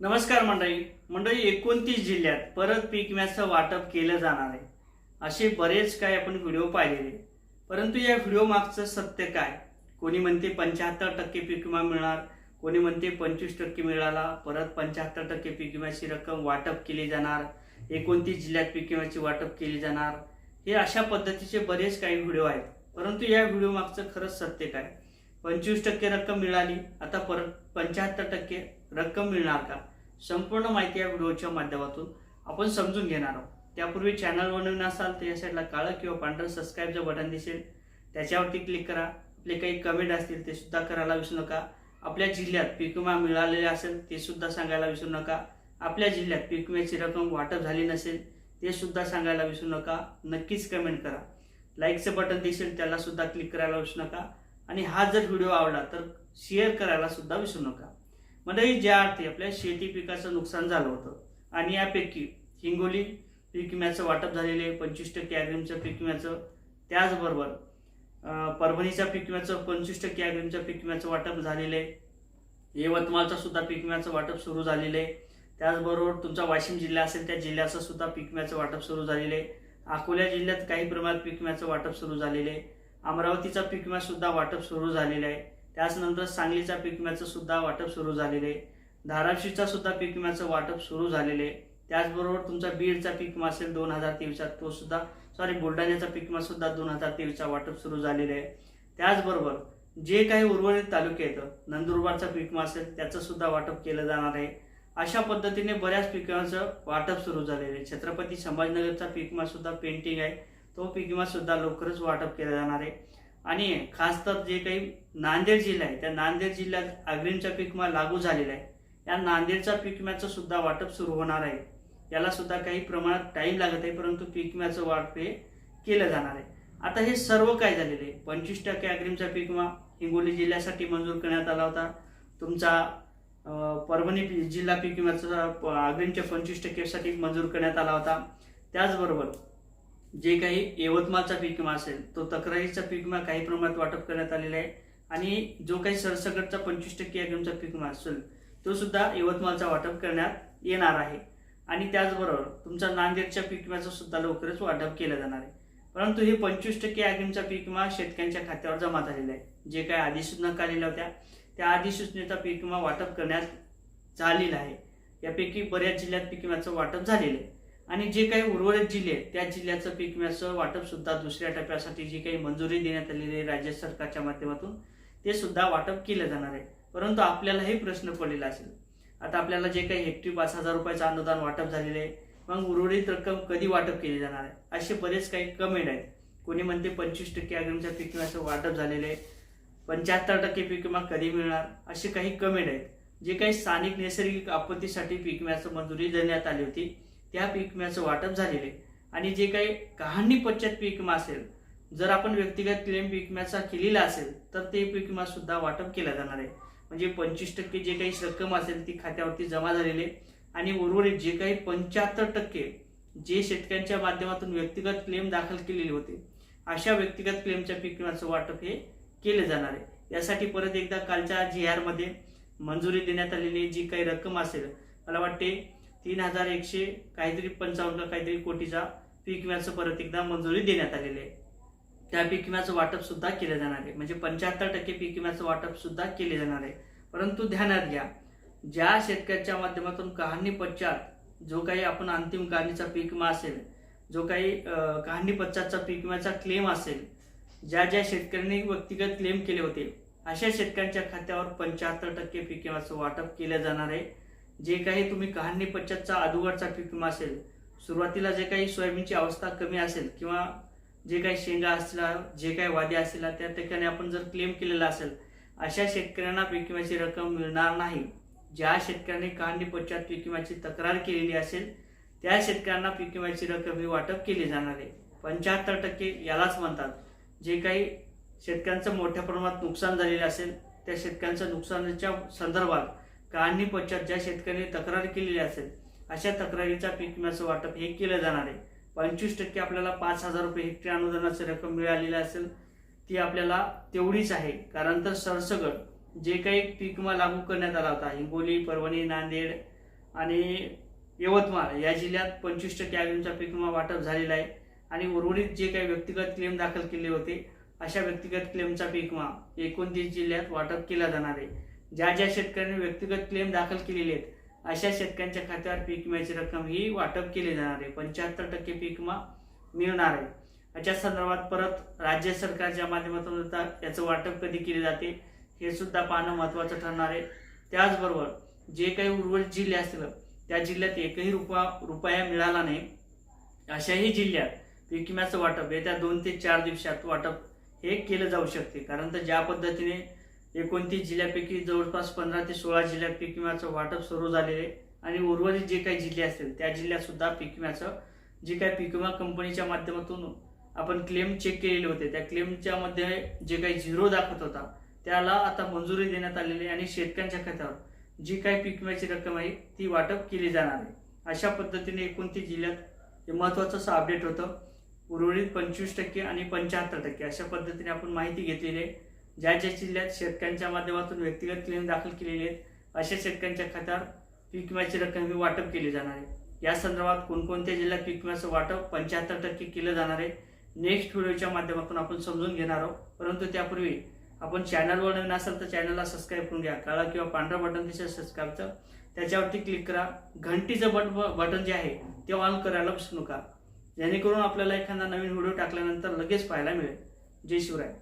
नमस्कार मंडळी. मंडळी एकोणतीस जिल्ह्यात परत पीक विम्याचं वाटप केलं जाणार आहे. असे बरेच काय आपण व्हिडिओ पाहिलेले परंतु या व्हिडिओ मागचं सत्य काय? कोणी म्हणते पंच्याहत्तर टक्के पीक विमा मिळणार कोणी म्हणते पंचवीस टक्के मिळाला परत पंच्याहत्तर टक्के पीक विम्याची रक्कम वाटप केली जाणार एकोणतीस जिल्ह्यात पीक विम्याची वाटप केली जाणार. हे अशा पद्धतीचे बरेच काही व्हिडिओ आहेत. परंतु या व्हिडिओ मागचं खरंच सत्य काय? पंचवीस टक्के रक्कम मिळाली आता परत पंच्याहत्तर टक्के रक्कम मिळणार का? संपूर्ण माहिती या व्हिडिओच्या माध्यमातून आपण समजून घेणार आहोत. त्यापूर्वी चॅनल बनवून असाल तर या साईडला काळं किंवा पांढरं सबस्क्राईबचं बटन दिसेल. त्याच्यावरती क्लिक करा. आपले काही कमेंट असतील ते सुद्धा करायला विसरू नका. आपल्या जिल्ह्यात पीक विमा मिळालेले असेल ते सुद्धा सांगायला विसरू नका. आपल्या जिल्ह्यात पीक विम्याची रक्कम वाटप झाली नसेल ते सुद्धा सांगायला विसरू नका. नक्कीच कमेंट करा. लाईकचं बटन दिसेल त्याला सुद्धा क्लिक करायला विसरू नका. आणि हा जर व्हिडिओ आवडला तर शेअर करायला सुद्धा विसरू नका. म्हणजे ज्या अर्थी आपल्या शेती पिकाचं नुकसान झालं होतं आणि यापैकी हिंगोली पीक विम्याचं वाटप आहे पंचवीस टक्के ॲग्रीमचं पीक विम्याचं. त्याचबरोबर परभणीच्या पीक विम्याचं पंचवीस टक्के ॲग्रीमचं पीक विम्याचं वाटप झालेलं आहे. यवतमाळचं सुद्धा पीक विम्याचं वाटप सुरू झालेलं आहे. त्याचबरोबर तुमचा वाशिम जिल्हा असेल त्या जिल्ह्याचं सुद्धा पीक विम्याचं वाटप सुरू झालेलं आहे. अकोला जिल्ह्यात काही प्रमाणात पीक विम्याचं वाटप सुरू झालेलं आहे. अमरावतीचा पीक विमा सुद्धा वाटप सुरू झालेलं आहे. त्याचनंतर सांगलीचा पीक विम्याचं सुद्धा वाटप सुरू झालेलं. आहे धाराशिवचा सुद्धा पीक विम्याचं वाटप सुरू झालेलं. आहे त्याचबरोबर तुमचा बीडचा पीक विमा असेल दोन हजार तेवीसचा तो सुद्धा सॉरी बुलढाण्याचा पीक विमा सुद्धा दोन हजार तेवीसचा वाटप सुरू झालेलं. आहे त्याचबरोबर जे काही उर्वरित तालुके आहेत नंदुरबारचा पीक विमा असेल त्याचं सुद्धा वाटप केलं जाणार आहे. अशा पद्धतीने बऱ्याच पिकांचं वाटप सुरू झालेलं. आहे छत्रपती संभाजीनगरचा पीक विमा सुद्धा पेंटिंग आहे. तो पीक विमा सुद्धा लवकरच वाटप केला जाणार आहे. आणि खास तर जे काही नांदेड जिल्हा आहे त्या नांदेड जिल्ह्यात अग्रिमचा पीक विमा लागू झालेला आहे. या नांदेडचा पीक विम्याचं सुद्धा वाटप सुरू होणार आहे. याला सुद्धा काही प्रमाणात टाइम लागत आहे परंतु पीक विम्याचं वाटप हे केलं जाणार आहे. आता हे सर्व काय झालेलं आहे? पंचवीस टक्के अग्रिमचा पीक विमा हिंगोली जिल्ह्यासाठी मंजूर करण्यात आला होता. तुमचा परभणी जिल्हा पीक विम्याचा अग्रिमच्या पंचवीस टक्केसाठी मंजूर करण्यात आला होता. त्याचबरोबर जे काही यवतमाळचा पीक विमा असेल तो तक्रारीचा पीक विमा काही प्रमाणात वाटप करण्यात आलेला आहे. आणि जो काही सरसकटचा पंचवीस टक्के अग्रिमचा पीक विमा असेल तो सुद्धा यवतमाळचा वाटप करण्यात येणार आहे. आणि त्याचबरोबर तुमचा नांदेडच्या पीक विम्याचं सुद्धा लवकरच वाटप केलं जाणार आहे. परंतु हे पंचवीस टक्के अग्रिमचा पीक विमा शेतकऱ्यांच्या खात्यावर जमा झालेला आहे. जे काही अधिसूचना काढलेल्या होत्या त्या अधिसूचनेचा पीक विमा वाटप करण्यात झालेला आहे. यापैकी बऱ्याच जिल्ह्यात पीक विम्याचं वाटप झालेलं आहे. आणि जे काही उर्वरित जिल्हे आहेत त्या जिल्ह्याचं पीक विम्याचं वाटप सुद्धा दुसऱ्या टप्प्यासाठी जी काही मंजुरी देण्यात आलेली आहे राज्य सरकारच्या माध्यमातून ते सुद्धा वाटप केलं जाणार आहे. परंतु आपल्यालाही प्रश्न पडलेला असेल. आता आपल्याला जे काही हेक्टरी पाच हजार रुपयाचं अनुदान वाटप झालेलं आहे मग उर्वरित रक्कम कधी वाटप केली जाणार आहे? असे बरेच काही कमेंट आहेत. कोणी म्हणते पंचवीस टक्के अग्रिमच्या पीक विम्याचं वाटप झालेलं आहे. पंच्याहत्तर टक्के पीक विमा कधी मिळणार? असे काही कमेंट आहेत. जे काही स्थानिक नैसर्गिक आपत्तीसाठी पीक विम्याचं मंजुरी देण्यात आली होती त्या पीक विम्याचं वाटप झालेलं आहे. आणि जे काही कहाणी पश्चात पीक विमा असेल जर आपण व्यक्तिगत क्लेम पीक विम्याचा केलेला असेल तर ते पीक विमा सुद्धा वाटप केला जाणार आहे. म्हणजे पंचवीस टक्के जे काही रक्कम असेल ती खात्यावरती जमा झालेली आहे. आणि उर्वरित जे काही पंच्याहत्तर टक्के जे शेतकऱ्यांच्या माध्यमातून व्यक्तिगत क्लेम दाखल केलेले होते अशा व्यक्तिगत क्लेमच्या पीक विम्याचं वाटप हे केले जाणार आहे. यासाठी परत एकदा कालच्या जी आरमध्ये मंजुरी देण्यात आलेली जी काही रक्कम असेल मला वाटते तीन हजार एकशे काहीतरी पंचावन्न काहीतरी कोटीचा पीक विम्याचं परत एकदा मंजुरी देण्यात आलेली आहे. त्या पीक विम्याचं वाटप सुद्धा केलं जाणार आहे. म्हणजे पंच्याहत्तर टक्के पीक विम्याचं वाटप सुद्धा केले जाणार आहे. परंतु ध्यानात घ्या ज्या शेतकऱ्याच्या माध्यमातून कहाणी पश्चात जो काही आपण अंतिम कहाणीचा पीक विमा असेल जो काही कहाणी पश्चातचा पीक विम्याचा क्लेम असेल ज्या ज्या शेतकऱ्यांनी व्यक्तिगत क्लेम केले होते अशा शेतकऱ्यांच्या खात्यावर पंच्याहत्तर टक्के पीक विम्याचं वाटप केलं जाणार आहे. जे काही तुम्ही कहाणी पश्चातचा अदुगरचा पीक विमा असेल सुरुवातीला जे काही सोयाबीनची अवस्था कमी असेल किंवा जे काही शेंगा असला जे काही वाद्या असतील त्या ठिकाणी आपण जर क्लेम केलेला असेल अशा शेतकऱ्यांना पीक विम्याची रक्कम मिळणार नाही. ज्या शेतकऱ्यांनी कहाणी पश्चात पीक विम्याची तक्रार केलेली असेल त्या शेतकऱ्यांना पीक विम्याची रक्कम ही वाटप केली जाणार आहे. पंच्याहत्तर टक्के यालाच म्हणतात. जे काही शेतकऱ्यांचं मोठ्या प्रमाणात नुकसान झालेलं असेल त्या शेतकऱ्यांच्या नुकसानाच्या संदर्भात काढणी पश्चात ज्या शेतकऱ्यांनी तक्रार केलेली असेल अशा तक्रारीचा पीक विम्याचं वाटप हे केलं जाणार आहे. पंचवीस टक्के आपल्याला पाच हजार रुपये हेक्टर अनुदानाची रक्कम मिळालेली असेल ती आपल्याला तेवढीच आहे. कारण तर सरसगट जे काही पीक विमा लागू करण्यात आला होता हिंगोली परभणी नांदेड आणि यवतमाळ या जिल्ह्यात पंचवीस टक्के आयबीएमचा पीक विमा वाटप झालेला आहे. आणि उर्वरित जे काही व्यक्तिगत क्लेम दाखल केले होते अशा व्यक्तिगत क्लेमचा पीक विमा एकोणतीस जिल्ह्यात वाटप केला जाणार आहे. ज्या ज्या शेतकऱ्यांनी व्यक्तिगत क्लेम दाखल केलेले आहेत अशा शेतकऱ्यांच्या खात्यावर पीक विम्याची रक्कम ही वाटप केली जाणार आहे. पंच्याहत्तर टक्के पीक विमा मिळणार आहे. याच्या संदर्भात परत राज्य सरकारच्या माध्यमातून याचं वाटप कधी केले जाते हे सुद्धा पाहणं महत्त्वाचं ठरणार आहे. त्याचबरोबर जे काही उर्वरित जिल्हे असतील त्या जिल्ह्यात एकही रुपया रुपया मिळाला नाही अशाही जिल्ह्यात पीक विम्याचं वाटप येत्या दोन ते चार दिवसात वाटप हे केलं जाऊ शकते. कारण तर ज्या पद्धतीने एकोणतीस जिल्ह्यापैकी जवळपास पंधरा ते सोळा जिल्ह्यात पीक विम्याचं वाटप सुरू झालेले आणि उर्वरित जे काही जिल्हे असतील त्या जिल्ह्यात सुद्धा पीक विम्याचं जे काही पीक विमा कंपनीच्या माध्यमातून आपण क्लेम चेक केलेले होते. त्या क्लेमच्या मध्ये जे काही झिरो दाखवत होता त्याला आता मंजुरी देण्यात आलेली आहे आणि शेतकऱ्यांच्या खात्यावर जी काही पीक विम्याची रक्कम आहे ती वाटप केली जाणार आहे. अशा पद्धतीने एकोणतीस जिल्ह्यात हे महत्त्वाचं असं अपडेट होतं. उर्वरित पंचवीस टक्के आणि पंच्याहत्तर टक्के अशा पद्धतीने आपण माहिती घेतलेली आहे. ज्या ज्या जिल्ह्यात शेतकऱ्यांच्या माध्यमातून व्यक्तिगत क्लेम दाखल केलेले आहेत अशा शेतकऱ्यांच्या खात्यावर पीक विम्याची रक्कम ही वाटप केली जाणार आहे. या संदर्भात कोणकोणत्या जिल्ह्यात पीक विम्याचं वाटप पंच्याहत्तर टक्के केलं जाणार आहे नेक्स्ट व्हिडिओच्या माध्यमातून आपण समजून घेणार आहोत. परंतु त्यापूर्वी आपण चॅनलवर नवीन असाल तर चॅनलला सबस्क्राईब करून घ्या. काळा किंवा पांढरा बटन दिसेल सबस्क्राईबचं त्याच्यावरती क्लिक करा. घंटीचं बट बटन जे आहे ते ऑन करायला विसरू नका. जेणेकरून आपल्याला एखादा नवीन व्हिडिओ टाकल्यानंतर लगेच पाहायला मिळेल. जय शिवराय.